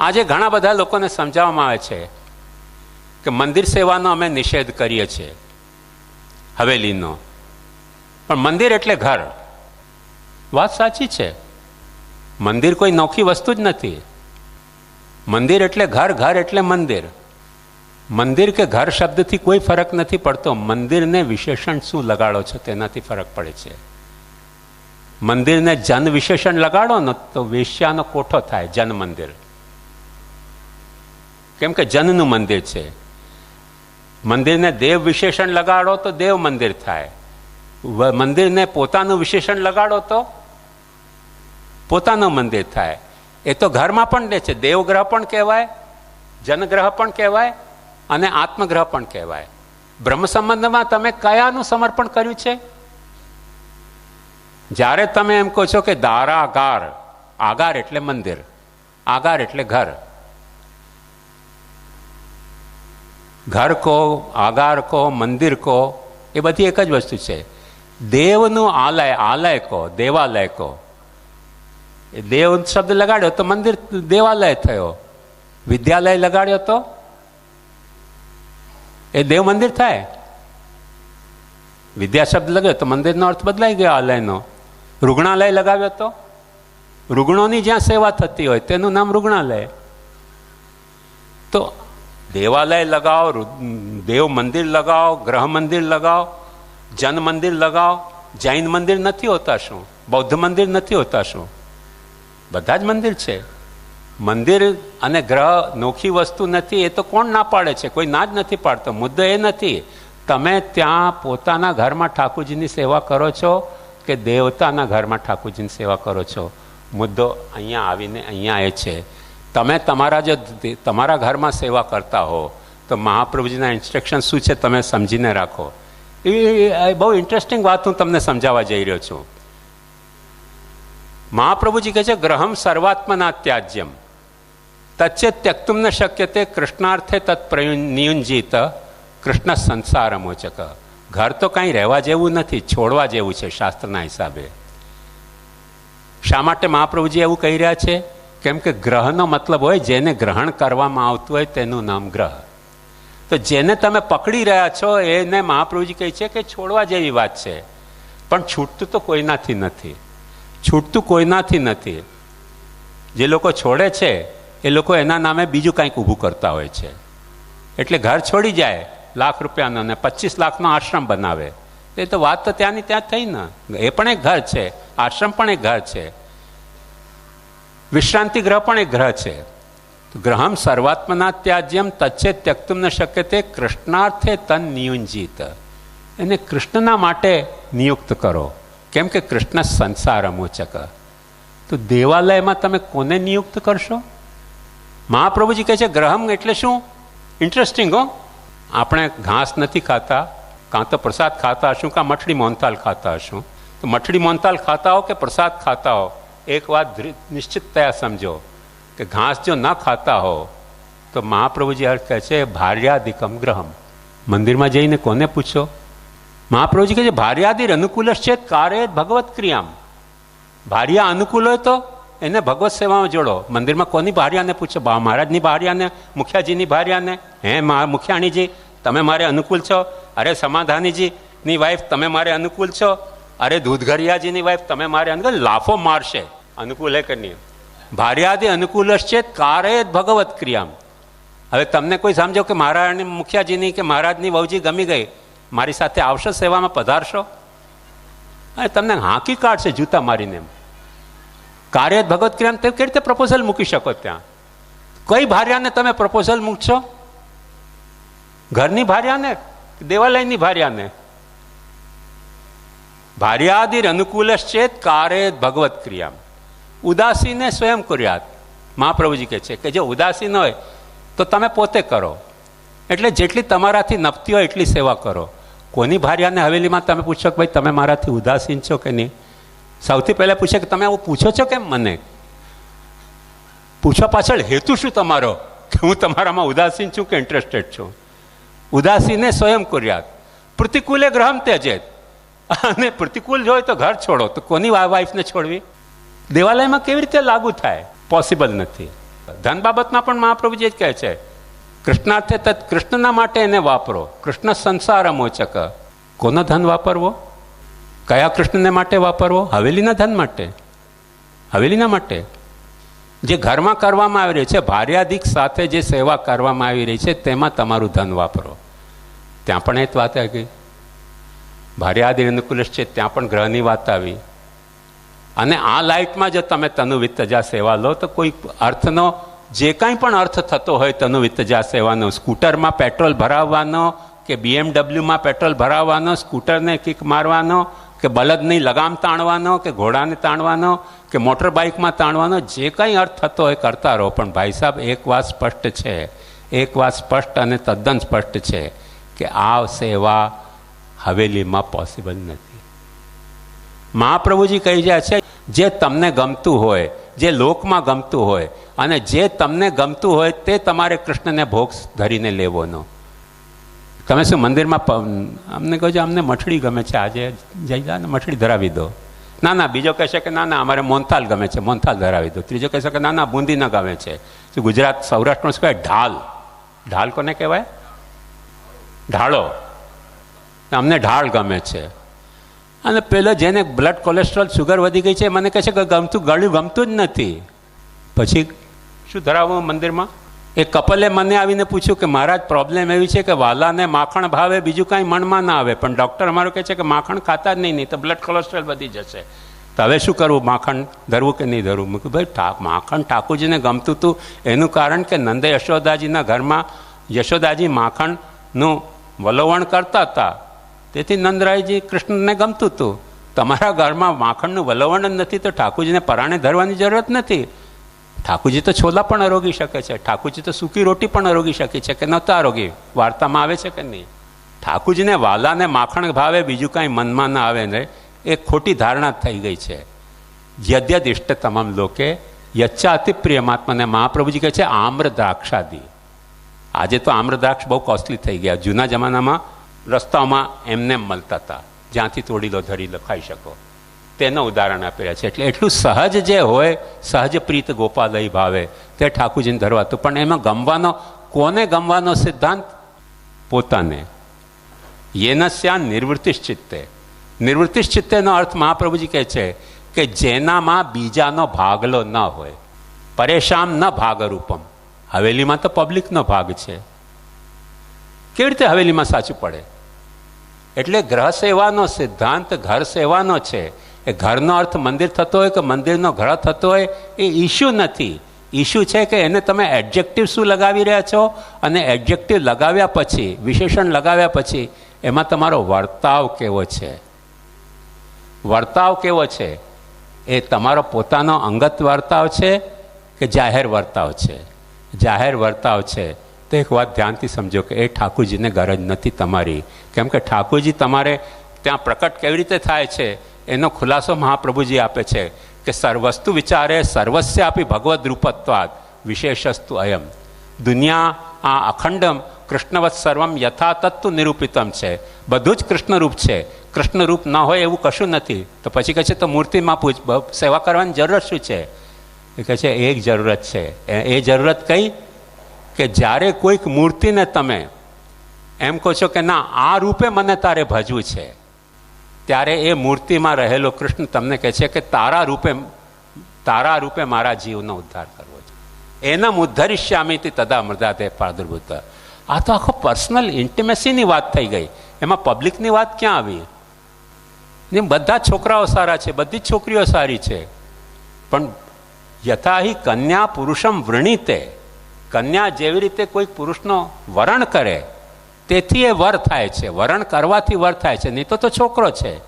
આજે ઘણા બધા લોકોને સમજાવવામાં આવે છે કે મંદિર સેવાનો અમે નિષેધ કરીએ છીએ, હવેલીનો. પણ મંદિર એટલે ઘર. વાત સાચી છે. મંદિર કોઈ નોખી વસ્તુ જ નથી. મંદિર એટલે ઘર ઘર એટલે મંદિર. મંદિર કે ઘર શબ્દથી કોઈ ફરક નથી પડતો. મંદિરને વિશેષણ શું લગાડો છો તેનાથી ફરક પડે છે. મંદિરને જન વિશેષણ લગાડો ને તો વેશ્યાનો કોઠો થાય, જન મંદિર. કેમ કે જનનું મંદિર છે. મંદિરને દેવ વિશેષણ લગાડો તો દેવ મંદિર થાય. મંદિરને પોતાનું વિશેષણ લગાડો તો પોતાનું મંદિર થાય. એ તો ઘરમાં પણ દે છે. દેવગ્રહ પણ કહેવાય, જનગ્રહ પણ કહેવાય અને આત્મગ્રહ પણ કહેવાય. બ્રહ્મ સંબંધમાં તમે કયાનું સમર્પણ કર્યું છે? જ્યારે તમે એમ કહો છો કે દારાગાર, આગાર એટલે મંદિર, આગાર એટલે ઘર. ઘર કહો, આગાર કહો, મંદિર કહો, એ બધી એક જ વસ્તુ છે. દેવનું આલય આલય કહો, દેવાલય કહો. દેવ શબ્દ લગાડ્યો તો મંદિર, દેવાલય થયો. વિદ્યાલય લગાડ્યો તો એ દેવ મંદિર થાય. વિદ્યા શબ્દ લગાવ્યો તો મંદિરનો અર્થ બદલાઈ ગયો આલયનો રૂગ્ણાલય લગાવ્યો તો? રૂગણોની જ્યાં સેવા થતી હોય તેનું નામ રૂગ્ણાલય. તો દેવાલય લગાવો દેવ મંદિર લગાવો, ગ્રહ મંદિર લગાવો, જન મંદિર લગાવો, જૈન મંદિર નથી હોતા શું? બૌદ્ધ મંદિર નથી હોતા શું? બધા જ મંદિર છે. મંદિર અને ગ્રહ નોખી વસ્તુ નથી, એ તો કોણ ના પાડે છે? કોઈ ના જ નથી પાડતો, મુદ્દો એ નથી. તમે ત્યાં પોતાના ઘરમાં ઠાકોરજીની સેવા કરો છો કે દેવતાના ઘરમાં ઠાકોરજીની સેવા કરો છો? મુદ્દો અહીંયા આવીને અહીંયા એ છે. તમે તમારા જો તમારા ઘરમાં સેવા કરતા હો. તો મહાપ્રભુજીના ઇન્સ્ટ્રક્શન શું છે તમે સમજીને રાખો. એ બહુ ઇન્ટરેસ્ટિંગ વાત હું તમને સમજાવવા જઈ રહ્યો છું. મહાપ્રભુજી કહે છે, ગ્રહમ સર્વાત્મના ત્યાજ્યમ તચ્ચે ત્યક્તુમ ન શક્ય તે કૃષ્ણાર્થે તત્ નિયુંજીત કૃષ્ણ સંસાર મોચક ઘર તો કાંઈ રહેવા જેવું નથી છોડવા જેવું છે શાસ્ત્રના હિસાબે શા માટે મહાપ્રભુજી એવું કહી રહ્યા છે કેમ કે ગ્રહનો મતલબ હોય, જેને ગ્રહણ કરવામાં આવતું હોય તેનું નામ ગ્રહ। તો જેને તમે પકડી રહ્યા છો, એને મહાપ્રભુજી કહે છે કે છોડવા જેવી વાત છે, પણ છૂટતું તો કોઈનાથી નથી, છૂટતું કોઈનાથી નથી। જે લોકો છોડે છે એ લોકો એના નામે બીજું કંઈક ઊભું કરતા હોય છે. એટલે ઘર છોડી જાય, લાખ રૂપિયાનો અને પચીસ લાખનો આશ્રમ બનાવે. એ તો વાત તો ત્યાંની ત્યાં થઈ ને. એ પણ એક ઘર છે, આશ્રમ પણ એક ઘર છે. વિશ્રાંતિ ગ્રહ પણ એક ગ્રહ છે. ગ્રહમ સર્વાત્મના ત્યાજ્યમ તચ્છે ત્યક્તુમ ન શક્ય તે કૃષ્ણાર્થે તન નિયુંજિત. એને કૃષ્ણના માટે નિયુક્ત કરો. કેમ કે કૃષ્ણ સંસાર અમોચક તો દેવાલયમાં તમે કોને નિયુક્ત કરશો? મહાપ્રભુજી કહે છે, ગ્રહમ એટલે શું? ઇન્ટરેસ્ટિંગ હો. આપણે ઘાસ નથી ખાતા, કાં તો પ્રસાદ ખાતા હશું, કાં મઠડી મોહનતાલ ખાતા હશું. તો મઠડી મોહનતાલ ખાતા હો કે પ્રસાદ ખાતા હો? એક વાત નિશ્ચિતતયા સમજો કે ઘાસ જો ન ખાતા હો, તો મહાપ્રભુજી અર્થ કહે છે, ભાર્યાદિકમ ગ્રહમ. મંદિરમાં જઈને કોને પૂછો? મહાપ્રભુજી કહે છે ભાર્યાદિર અનુકૂલશ્ચેત છે કારે ભગવત ક્રિયામ. ભાર્યા અનુકૂળ હોય તો એને ભગવત સેવામાં જોડો. મંદિરમાં કોની ભાર્યાને પૂછો? બા, મહારાજની ભાર્યાને, મુખિયાજીની ભાર્યાને? હે, મા, મુખિયાણીજી, તમે મારે અનુકૂળ છો? અરે સમાધાનીજી ની વાઈફ તમે મારે અનુકૂળ છો? અરે, દૂધઘરિયાજીની વાઈફ તમે મારે અનુકૂળ? લાફો મારશે. અનુકૂળ હે કે નહીં? ભાર્યાદિ અનુકૂળ છે કારે ભગવત ક્રિયામ. હવે તમને કોઈ સમજો કે મહારાજ મુખિયાજીની કે મહારાજની વહુજી ગમી ગઈ? મારી સાથે આવશો સેવામાં, પધારશો? અને તમને હાંકી કાઢશે જૂતા મારીને એમ. કાર્ય ભગવત ક્રિયામાં તમે કેવી રીતે પ્રપોઝલ મૂકી શકો ત્યાં? કઈ ભાર્યાને તમે પ્રપોઝલ મૂકશો? ઘરની ભાર્યાને? દેવાલયની ભાર્યાને? ભાર્યાદિર અનુકૂલ ચેત કારે ભગવત ક્રિયા ઉદાસીને સ્વયં કર્યાત. મહાપ્રભુજી કહે છે કે જો ઉદાસીન હોય, તો તમે પોતે કરો. એટલે જેટલી તમારાથી નપતી હોય, એટલી સેવા કરો. કોની ભાર્યાને હવેલીમાં તમે પૂછો કે ભાઈ, તમે મારાથી ઉદાસીન છો કે નહીં? સૌથી પહેલાં પૂછે કે તમે આવું પૂછો છો કેમ મને? પૂછવા પાછળ હેતુ શું તમારો? કે હું તમારામાં ઉદાસીન છું કે ઇન્ટરેસ્ટેડ છું? ઉદાસીને સ્વયં કુર્યાત પ્રતિકૂલે ગ્રહમ ત્યજેત. અને પ્રતિકૂળ હોય તો ઘર છોડો. તો કોની વાઈફને છોડવી? દેવાલયમાં કેવી રીતે લાગુ થાય? પોસિબલ નથી. ધન બાબતમાં પણ મહાપ્રભુજી જ કહે છે, કૃષ્ણાર્થે તત્, કૃષ્ણના માટે એને વાપરો. કૃષ્ણ સંસાર મોચક કોનો ધન વાપરવો? કયા કૃષ્ણને માટે વાપરવો? હવેલીના ધન માટે. હવેલીના માટે. જે ઘરમાં કરવામાં આવી રહી છે ભાર્યાધિક સાથે જે સેવા કરવામાં આવી રહી છે, તેમાં તમારું ધન વાપરો. ત્યાં પણ એ વાત આવી. ભાર્યાદિ અનુકૂલ છે, ત્યાં પણ ગ્રહની વાત આવી. અને આ લાઇટમાં જો તમે તનુ વિત્તજા સેવા લો, તો કોઈ અર્થનો, જે કાંઈ પણ અર્થ થતો હોય તનુ વિત્તજા સેવાનો, સ્કૂટરમાં પેટ્રોલ ભરાવવાનો કે બીએમડબલ્યુમાં પેટ્રોલ ભરાવવાનો, સ્કૂટરને કિક મારવાનો કે બળદની લગામ તાણવાનો, કે ઘોડાને તાણવાનો, કે મોટર બાઇકમાં તાણવાનો, જે કંઈ અર્થ થતો હોય કરતા રહો. પણ ભાઈ સાહેબ, એક વાત સ્પષ્ટ છે. એક વાત સ્પષ્ટ અને તદ્દન સ્પષ્ટ છે કે આ સેવા હવેલીમાં પોસિબલ નથી. મહાપ્રભુજી કહી જાય છે, જે તમને ગમતું હોય, જે લોકમાં ગમતું હોય, અને જે તમને ગમતું હોય તે તમારે કૃષ્ણને ભોગ ધરીને લેવાનો તમે શું મંદિરમાં અમને કહો અમને મઠડી ગમે છે આજે. જઈ જા ને મઠડી ધરાવી દો. ના ના, બીજો કહેશે કે ના ના, અમારે મોનથાલ ગમે છે, મોનથાલ ધરાવી દો. ત્રીજો કહેશે કે ના ના, બુંદી ન ગમે છે. ગુજરાત સૌરાષ્ટ્રનો શું કહેવાય? ઢાલ. ઢાલ કોને કહેવાય? ઢાળો. અમને ઢાળ ગમે છે. અને પેલો જેને બ્લડ કોલેસ્ટ્રોલ સુગર વધી ગઈ છે મને કહે છે કે ગમતું, ગળ્યું ગમતું જ નથી. પછી શું ધરાવવું મંદિરમાં? એ કપલે મને આવીને પૂછ્યું કે મહારાજ પ્રોબ્લેમ એવી છે કે વાલાને માખણ ભાવે, બીજું કાંઈ મનમાં ના આવે. પણ ડૉક્ટર અમારું કહે છે કે માખણ ખાતા જ નહીં નહીં તો બ્લડ કોલેસ્ટ્રોલ વધી જશે. તો હવે શું કરવું? માખણ ધરવું કે નહીં ધરવું? મેં કહ્યું ભાઈ ઠાક માખણ ઠાકોરજીને ગમતું હતું એનું કારણ કે નંદ યશોદાજીના ઘરમાં યશોદાજી માખણનું વલોવણ કરતા હતા. તેથી નંદરાયજી કૃષ્ણને ગમતું હતું તમારા ઘરમાં માખણનું વલોવણ જ નથી, તો ઠાકોરજીને પરાણે ધરવાની જરૂરત નથી. ઠાકુરજી તો છોલા પણ અરોગી શકે છે. ઠાકુરજી તો સૂકી રોટી પણ અરોગી શકે છે કે નહોતા અરોગી વાર્તામાં આવે છે કે નહીં? ઠાકુરજીને વાલાને માખણ ભાવે બીજું કાંઈ મનમાં ના આવે ને, એ ખોટી ધારણા થઈ ગઈ છે. યદ્યદ ઇષ્ટ તમામ લોકે યચ્છા અતિ પ્રિય મહાત્માને મહાપ્રભુજી કહે છે આમ્ર દ્રાક્ષાદી આજે તો આમ્ર દ્રાક્ષ બહુ કોસ્ટલી થઈ ગયા. જૂના જમાનામાં રસ્તાઓમાં એમને મળતા હતા. જ્યાંથી તોડી લો ધરી લો ખાઈ શકો. તેનું ઉદાહરણ આપેલા છે. એટલે એટલું સહજ જે હોય, સહજ પ્રીત ગોપાલય ભાવે, તે ઠાકુરજીને ધરવાતું પણ એમાં ગમવાનો, કોને ગમવાનો સિદ્ધાંત? પોતાને. યેનસ્યા નિવૃત્તિશ્ચિત્તે નિવૃત્તિશ્ચિત્તેનો અર્થ મહાપ્રભુજી કહે છે કે જેનામાં બીજાનો ભાગલો ન હોય પરેશામ ન ભાગરૂપમ. હવેલીમાં તો પબ્લિકનો ભાગ છે. કેવી રીતે હવેલીમાં સાચું પડે? એટલે ગ્રહ સેવાનો સિદ્ધાંત, ઘર સેવાનો છે. એ ઘરનો અર્થ મંદિર થતો હોય કે મંદિરનો ઘર થતો હોય, એ ઇશ્યુ નથી. ઇશ્યુ છે કે એને તમે એડજેક્ટિવ શું લગાવી રહ્યા છો? અને એડજેક્ટિવ લગાવ્યા પછી, વિશેષણ લગાવ્યા પછી, એમાં તમારો વર્તાવ કેવો છે? વર્તાવ કેવો છે? એ તમારો પોતાનો અંગત વર્તાવ છે કે જાહેર વર્તાવ છે? જાહેર વર્તાવ છે. તો એક વાત ધ્યાનથી સમજો કે એ ઠાકુરજીને ગરજ નથી તમારી. કેમ કે ઠાકુરજી તમારે ત્યાં પ્રકટ કેવી રીતે થાય છે? એનો ખુલાસો મહાપ્રભુજી આપે છે કે સર્વસ્તુ વિચારે સર્વસ્ય આપી ભગવદ રૂપત્વાદ વિશેષસ્તુ અયમ. દુનિયા આ અખંડમ, કૃષ્ણવત સર્વમ યથા નિરૂપિતમ છે. બધું જ કૃષ્ણરૂપ છે. કૃષ્ણરૂપ ન હોય એવું કશું નથી. તો પછી કહે છે, તો મૂર્તિમાં પૂછ સેવા કરવાની જરૂરત શું છે? એ કહે છે, એક જરૂરત છે. એ જરૂરત કઈ? કે જ્યારે કોઈક મૂર્તિને તમે એમ કહો છો કે, ના, આ રૂપે મને તારે ભજવું છે. ત્યારે એ મૂર્તિમાં રહેલો કૃષ્ણ તમને કહે છે કે તારા રૂપે તારા રૂપે મારા જીવનો ઉદ્ધાર કરવો છે. એનમ ઉદ્ધરિષ્યામીથી તદા મૃદાતે પ્રાદુર્ભૂત. આ તો આખો પર્સનલ ઇન્ટિમેસીની વાત થઈ ગઈ. એમાં પબ્લિકની વાત ક્યાં આવી? ને બધા છોકરાઓ સારા છે, બધી જ છોકરીઓ સારી છે. પણ યથાહી કન્યા પુરુષમ વૃણીતે, કન્યા જેવી રીતે કોઈ પુરુષનો વરણ કરે તેથી એ વર થાય છે. વરણ કરવાથી વર થાય છે. નહીં તો તો છોકરો છે.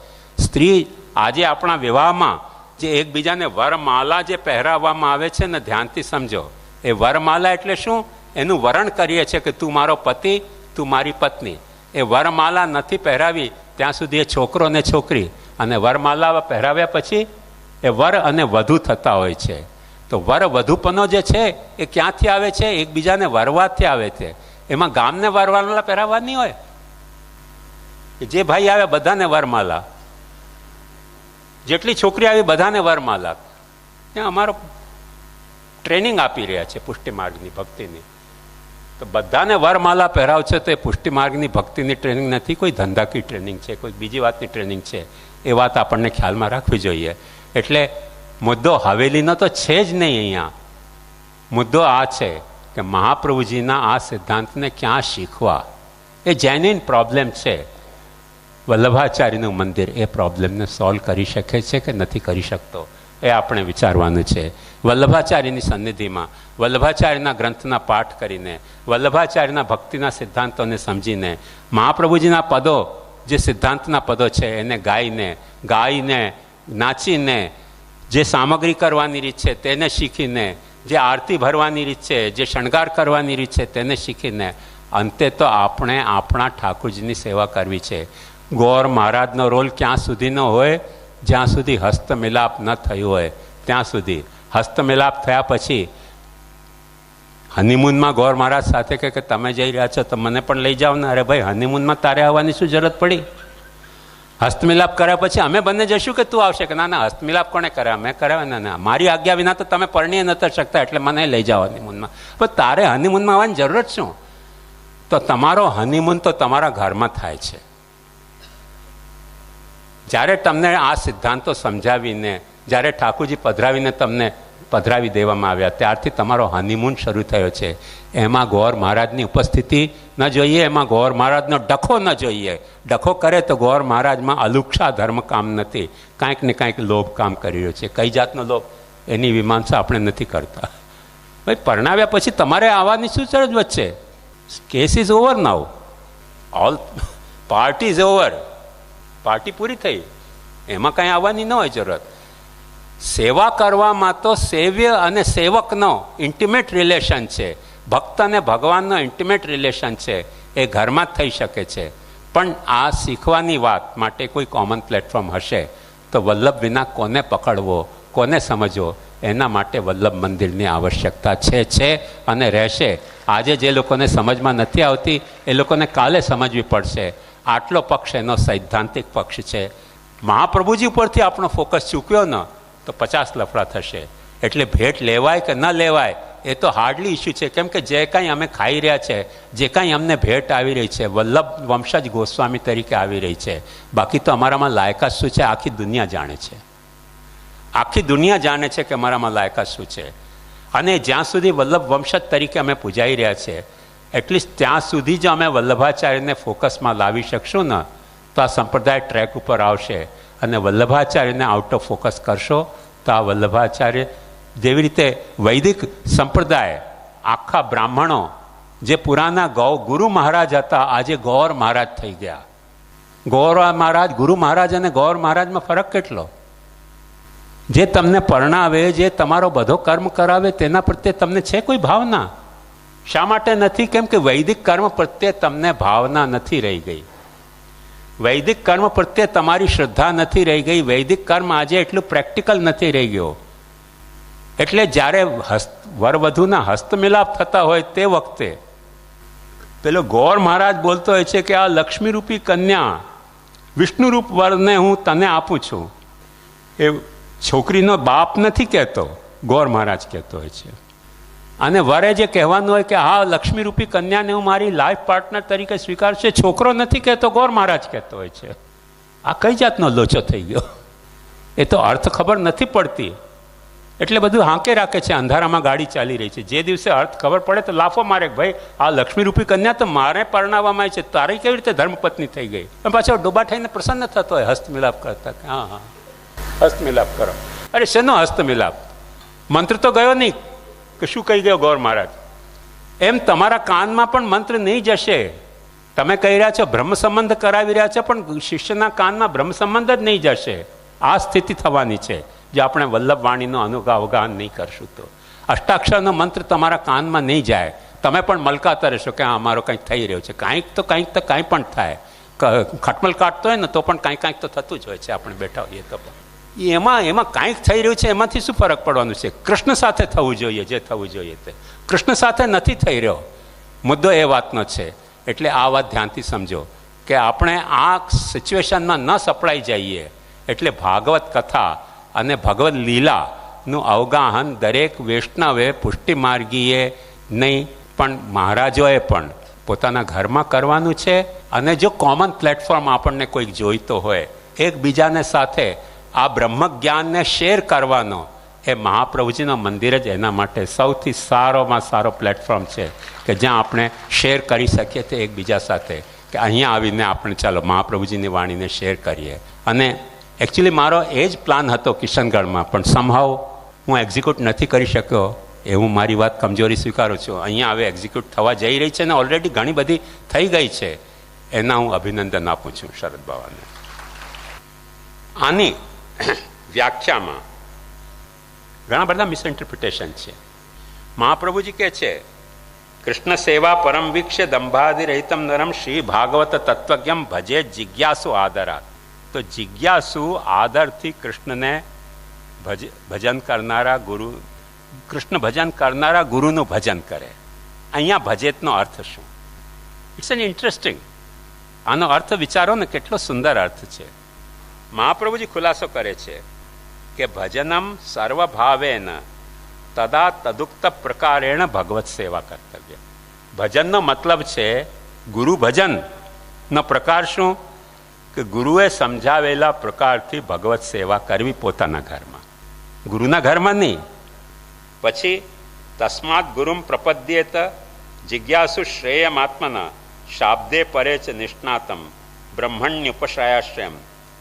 સ્ત્રી આજે આપણા વિવાહમાં જે એકબીજાને વરમાલા જે પહેરાવવામાં આવે છે ને ધ્યાનથી સમજો. એ વરમાલા એટલે શું? એનું વરણ કરીએ છીએ કે તું મારો પતિ, તું મારી પત્ની. એ વરમાલા નથી પહેરાવી, ત્યાં સુધી એ છોકરો ને છોકરી. અને વરમાલા પહેરાવ્યા પછી એ વર અને વધુ થતા હોય છે. તો વર વધુપનો જે છે એ ક્યાંથી આવે છે? એકબીજાને વરવાથી આવે છે. એમાં ગામને વરમાલા પહેરાવવાની હોય. જે ભાઈ આવે બધાને વરમાલા. જેટલી છોકરી આવી બધાને વરમાલા. ત્યાં અમારો ટ્રેનિંગ આપી રહ્યા છે પુષ્ટિ માર્ગની ભક્તિની. તો બધાને વરમાલા પહેરાવશે તો એ પુષ્ટિ માર્ગની ભક્તિની ટ્રેનિંગ નથી. કોઈ ધંધાકી ટ્રેનિંગ છે, કોઈ બીજી વાતની ટ્રેનિંગ છે. એ વાત આપણને ખ્યાલમાં રાખવી જોઈએ. એટલે મુદ્દો હવેલીનો તો છે જ નહીં અહીંયા. મુદ્દો આ છે. કે મહાપ્રભુજીના આ સિદ્ધાંતને ક્યાં શીખવા? એ જેન્યુઇન પ્રોબ્લેમ છે. વલ્લભાચાર્યનું મંદિર એ પ્રોબ્લેમને સોલ્વ કરી શકે છે કે નથી કરી શકતો? એ આપણે વિચારવાનું છે. વલ્લભાચાર્યની સન્નિધિમાં, વલ્લભાચાર્યના ગ્રંથના પાઠ કરીને, વલ્લભાચાર્યના ભક્તિના સિદ્ધાંતોને સમજીને, મહાપ્રભુજીના પદો, જે સિદ્ધાંતના પદો છે, એને ગાઈને ગાઈને, નાચીને, જે સામગ્રી કરવાની રીત છે, તેને શીખીને જે આરતી ભરવાની રીત છે, જે શણગાર કરવાની રીત છે, તેને શીખીને અંતે તો આપણે આપણા ઠાકુરજીની સેવા કરવી છે. ગોર મહારાજનો રોલ ક્યાં સુધીનો હોય, જ્યાં સુધી હસ્તમિલાપ ન થયું હોય, ત્યાં સુધી. હસ્તમિલાપ થયા પછી હનીમૂનમાં ગોર મહારાજ સાથે કે તમે જઈ રહ્યા છો, તો મને પણ લઈ જાઓ ને. અરે ભાઈ, હનીમૂનમાં તારે આવવાની શું જરૂરત પડી? હસ્તમિલાપ કર્યા પછી અમે બંને જશું કે તું આવશે કે ના ના, હસ્તમિલાપ કોને કર્યા? મેં કર્યા ના ના. મારી આજ્ઞા વિના તો તમે પરણીએ નથી શકતા, એટલે મને લઈ જાઓ હનીમૂનમાં પણ તારે હનીમૂનમાં આવવાની જરૂરત શું? તો તમારો હનીમૂન તો તમારા ઘરમાં થાય છે. જ્યારે તમને આ સિદ્ધાંતો સમજાવીને, જ્યારે ઠાકુરજી પધરાવીને તમને પધરાવી દેવામાં આવ્યા. ત્યારથી તમારો હનીમૂન શરૂ થયો છે. એમાં ગોર મહારાજની ઉપસ્થિતિ ન જોઈએ, એમાં ગોર મહારાજનો ડખો ન જોઈએ. ડખો કરે તો ગોર મહારાજમાં અલુક્ષા ધર્મ કામ નથી. કાંઈક ને કાંઈક લોભ કામ કરી રહ્યો છે. કઈ જાતનો લોભ? એની મીમાંસા આપણે નથી કરતા. ભાઈ, પરણાવ્યા પછી તમારે આવવાની શું ચરજ વચ્ચે case is over now all party is over party પૂરી થઈ. એમાં કાંઈ આવવાની ન હોય જરૂરત. સેવા કરવામાં તો સેવ્ય અને સેવકનો ઇન્ટિમેટ રિલેશન છે. ભક્ત અને ભગવાનનો ઇન્ટિમેટ રિલેશન છે. એ ઘરમાં જ થઈ શકે છે. પણ આ શીખવાની વાત માટે કોઈ કોમન પ્લેટફોર્મ હશે? તો વલ્લભ વિના કોને પકડવો, કોને સમજવો? એના માટે વલ્લભ મંદિરની આવશ્યકતા છે છે અને રહેશે. આજે જે લોકોને સમજમાં નથી આવતી, એ લોકોને કાલે સમજવી પડશે. આટલો પક્ષ એનો સૈદ્ધાંતિક પક્ષ છે. મહાપ્રભુજી ઉપરથી આપણો ફોકસ ચૂક્યો ન. તો પચાસ લફડા થશે. એટલે ભેટ લેવાય કે ન લેવાય, એ તો હાર્ડલી ઇસ્યુ છે. કેમ કે જે કાંઈ અમે ખાઈ રહ્યા છે, જે કાંઈ અમને ભેટ આવી રહી છે, વલ્લભ વંશજ ગોસ્વામી તરીકે આવી રહી છે. બાકી તો અમારામાં લાયકાત શું છે? આખી દુનિયા જાણે છે. આખી દુનિયા જાણે છે કે અમારામાં લાયકાત શું છે. અને જ્યાં સુધી વલ્લભ વંશજ તરીકે અમે પૂજાઈ રહ્યા છે, એટલીસ્ટ ત્યાં સુધી જ અમે વલ્લભાચાર્યને ફોકસમાં લાવી શકશું ને, તો આ સંપ્રદાય ટ્રેક ઉપર આવશે. અને વલ્લભાચાર્યને આઉટ ઓફ ફોકસ કરશો, તો આ વલ્લભાચાર્ય જેવી રીતે વૈદિક સંપ્રદાય, આખા બ્રાહ્મણો, જે પુરાના ગૌ, ગુરુ મહારાજ હતા, આજે ગૌર મહારાજ થઈ ગયા. ગૌર મહારાજ, ગુરુ મહારાજ અને ગૌર મહારાજમાં ફરક કેટલો? જે તમને પરણાવે, જે તમારો બધો કર્મ કરાવે, તેના પ્રત્યે તમને છે કોઈ ભાવના? શા માટે નથી? કેમ કે વૈદિક કર્મ પ્રત્યે તમને ભાવના નથી રહી ગઈ. વૈદિક કર્મ પ્રત્યે તમારી શ્રદ્ધા નથી રહી ગઈ. વૈદિક કર્મ આજે એટલું પ્રેક્ટિકલ નથી રહી ગયો. એટલે જ્યારે હસ્ત, વરવધુના હસ્તમિલાપ થતા હોય તે વખતે પેલો ગૌર મહારાજ બોલતો હોય છે કે આ લક્ષ્મીરૂપી કન્યા, વિષ્ણુરૂપ વરને હું તને આપું છું. એ છોકરીનો બાપ નથી કહેતો, ગૌર મહારાજ કહેતો હોય છે. અને વરે જે કહેવાનું હોય કે, હા, લક્ષ્મીરૂપી કન્યાને હું મારી લાઈફ પાર્ટનર તરીકે સ્વીકારશે. છોકરો નથી કહેતો, ગૌર મહારાજ કહેતો હોય છે. આ કઈ જાતનો લોચો થઈ ગયો? એ તો અર્થ ખબર નથી પડતી. એટલે બધું હાંકે રાખે છે, અંધારામાં ગાડી ચાલી રહી છે. જે દિવસે અર્થ ખબર પડે તો લાફો મારે, ભાઈ, આ લક્ષ્મીરૂપી કન્યા તો મારે પરણાવવામાં છે. તારી કેવી રીતે ધર્મપત્ની થઈ ગઈ? અને પાછો ડોબા થઈને પ્રસન્ન થતો હોય, હસ્તમિલાપ કરતા હા હા, હસ્તમિલાપ કરો. અરે, શેનો હસ્તમિલાપ? મંત્ર તો ગયો નહીં. કે શું કહી ગયો ગૌર મહારાજ? એમ તમારા કાનમાં પણ મંત્ર નહીં જશે. તમે કહી રહ્યા છો બ્રહ્મ સંબંધ કરાવી રહ્યા છો, પણ શિષ્યના કાનમાં બ્રહ્મ સંબંધ જ નહીં જશે. આ સ્થિતિ થવાની છે, જે આપણે વલ્લભ વાણીનો અનુગાવગાન નહીં કરશું તો. અષ્ટાક્ષરનો મંત્ર તમારા કાનમાં નહીં જાય. તમે પણ મલકાતા રહેશો કે હા અમારો કંઈક થઈ રહ્યો છે. કાંઈક તો કંઈક તો કાંઈ પણ થાય. ખટમલ કાઢતો હોય ને તો પણ કાંઈક કાંઈક તો થતું જ હોય છે, આપણે બેઠા હોઈએ તો પણ. એમાં એમાં કાંઈક થઈ રહ્યું છે, એમાંથી શું ફરક પડવાનું છે? કૃષ્ણ સાથે થવું જોઈએ, જે થવું જોઈએ તે. કૃષ્ણ સાથે નથી થઈ રહ્યો. મુદ્દો એ વાતનો છે. એટલે આ વાત ધ્યાનથી સમજો કે આપણે આ સિચ્યુએશનમાં ન સપડાઈ જઈએ. એટલે ભાગવત કથા અને ભગવત લીલાનું અવગાહન દરેક વૈષ્ણવે પુષ્ટિ માર્ગીએ નહીં, પણ મહારાજોએ પણ પોતાના ઘરમાં કરવાનું છે. અને જો કોમન પ્લેટફોર્મ આપણને કોઈક જોઈતો હોય, એકબીજાને સાથે આ બ્રહ્મ જ્ઞાનને શેર કરવાનો એ મહાપ્રભુજીનો મંદિર જ એના માટે સૌથી સારોમાં સારો પ્લેટફોર્મ છે કે જ્યાં આપણે શેર કરી શકીએ તે એકબીજા સાથે. કે અહીંયા આવીને આપણે ચાલો મહાપ્રભુજીની વાણીને શેર કરીએ. અને એકચ્યુઅલી મારો એ જ પ્લાન હતો કિશનગઢમાં, પણ સંભાવ હું એક્ઝિક્યુટ નથી કરી શક્યો. એ હું મારી વાત કમજોરી સ્વીકારું છું. અહીંયા હવે એક્ઝિક્યુટ થવા જઈ રહી છે ને ઓલરેડી ઘણી બધી થઈ ગઈ છે. એના હું અભિનંદન આપું છું શરદ બાવાને. આની વ્યાખ્યામાં ઘણા બધા મિસઇન્ટરપ્રિટેશન છે. મહાપ્રભુજી કહે છે, કૃષ્ણ સેવા પરમ વિક્ષે દંભાદિરહિતમ નરમ શ્રી ભાગવત તત્વજ્ઞમ ભજે જિજ્ઞાસુ આદરા તો જિજ્ઞાસુ આદરથી કૃષ્ણને ભજ, ભજન કરનારા ગુરુ, કૃષ્ણ ભજન કરનારા ગુરુનું ભજન કરે. અહીંયા ભજેતનો અર્થ શું? ઇટ્સ એન ઇન્ટરેસ્ટિંગ આનો અર્થ વિચારો ને કેટલો સુંદર અર્થ છે. મહાપ્રભુજી ખુલાસો કરે છે કે ભજનમ સર્વભાવેન તદા તદુક્ત પ્રકારેણ ભગવત સેવા કર્તવ્ય. ભજનનો મતલબ છે, ગુરુ ભજનનો પ્રકાર શું? કે ગુરુએ સમજાવેલા પ્રકારથી ભગવત સેવા કરવી પોતાના ઘરમાં. ગુરુના ઘરમાં નહીં. પછી તસ્માત ગુરુમ પ્રપદ્યેત જિજ્ઞાસુ શ્રેયમાત્મના શાબ્દે પરે ચ નિષ્ણાતમ બ્રહ્મણ્યુપશ્રયાશ્રયમ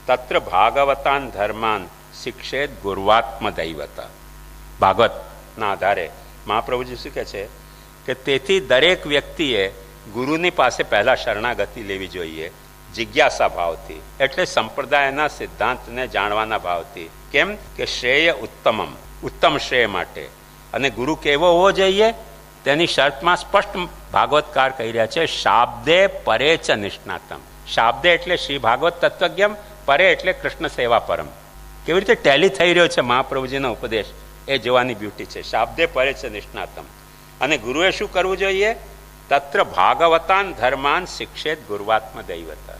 તત્ર ભાગવતાન ધર્માન શિક્ષેત ગુરુવાત્મ દૈવત ભાગવતના આધારે મહાપ્રભુજી શું કહે છે? કે તેથી દરેક વ્યક્તિએ ગુરુની પાસે પહેલાં શરણાગતિ લેવી જોઈએ, જિજ્ઞાસા ભાવથી, એટલે સંપ્રદાયના સિદ્ધાંતને જાણવાના ભાવથી. કેમ? કે શ્રેય ઉત્તમમ, ઉત્તમ શ્રેય માટે. અને ગુરુ કેવો હોવો જોઈએ? તેની શર્તમાં સ્પષ્ટ ભાગવતકાર કહી રહ્યા છે, શાબ્દે પરે ચ નિષ્ણાતમ. શાબ્દે એટલે શ્રી ભાગવત તત્વજ્ઞમ પરે એટલે કૃષ્ણ સેવા પરમ. કેવી રીતે ટેલી થઈ રહ્યો છે મહાપ્રભુજીનો ઉપદેશ? એ જોવાની બ્યુટી છે. શાબ્દે પરે છે નિષ્ણાતમ. અને ગુરુએ શું કરવું જોઈએ? તત્ર ભાગવતાન ધર્માન શિક્ષેત ગુરુવાત્મ દૈવત.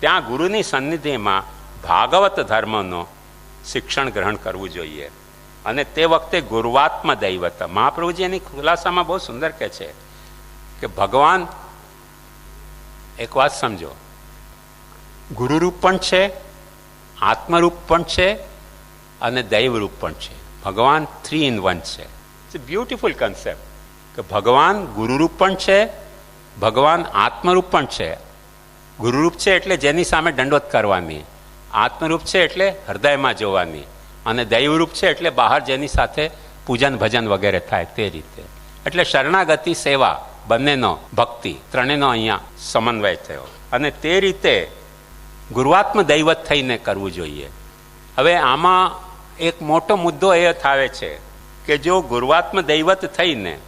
ત્યાં ગુરુની સન્નિધિમાં ભાગવત ધર્મનો શિક્ષણ ગ્રહણ કરવું જોઈએ. અને તે વખતે ગુરુવાત્મ દૈવત. મહાપ્રભુજી એની ખુલાસામાં બહુ સુંદર કહે છે કે ભગવાન, એક વાત સમજો. ગુરુરૂપ પણ છે, આત્મરૂપ પણ છે અને દૈવરૂપ પણ છે. ભગવાન થ્રી ઇન વન છે. ઇટ્સ બ્યુટિફુલ કન્સેપ્ટ કે ભગવાન ગુરુરૂપ પણ છે, ભગવાન આત્મરૂપ પણ છે. ગુરુરૂપ છે એટલે જેની સામે દંડોત કરવાની, આત્મરૂપ છે એટલે હૃદયમાં જોવાની અને દૈવરૂપ છે એટલે બહાર જેની સાથે પૂજન ભજન વગેરે થાય તે રીતે. એટલે શરણાગતિ સેવા બંનેનો ભક્તિ ત્રણેયનો અહીંયા સમન્વય થયો. અને તે રીતે ગુરુઆત્મ દૈવત થઈને કરવું જોઈએ. હવે આમાં એક મોટો મુદ્દો એ થાવે છે કે જો ગુરુઆત્મ દૈવત થઈને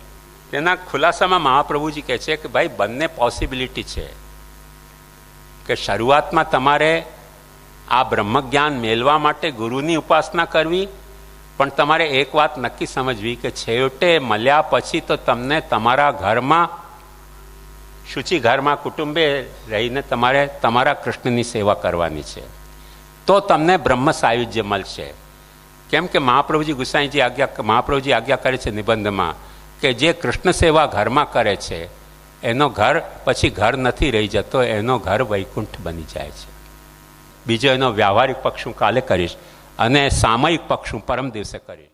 તેના ખુલાસામાં મહાપ્રભુજી કહે છે કે ભાઈ બંને પોસિબિલિટી છે. કે શરૂઆતમાં તમારે આ બ્રહ્મજ્ઞાન મેળવા માટે ગુરુની ઉપાસના કરવી, પણ તમારે એક વાત નક્કી સમજવી કે છેવટે મળ્યા પછી તો તમને તમારા ઘરમાં શુચિ ઘરમાં કુટુંબે રહીને તમારે તમારા કૃષ્ણની સેવા કરવાની છે. તો તમને બ્રહ્મ સાયુજ્ય મળશે. કેમ કે મહાપ્રભુજી ગુસાઈજી આજ્ઞા મહાપ્રભુજી આજ્ઞા કરે છે નિબંધમાં કે જે કૃષ્ણ સેવા ઘરમાં કરે છે, એનો ઘર પછી ઘર નથી રહી જતો, એનો ઘર વૈકુંઠ બની જાય છે. બીજો એનો વ્યવહારિક પક્ષ હું કાલે કરીશ અને સામયિક પક્ષ હું પરમ દિવસે કરીશ.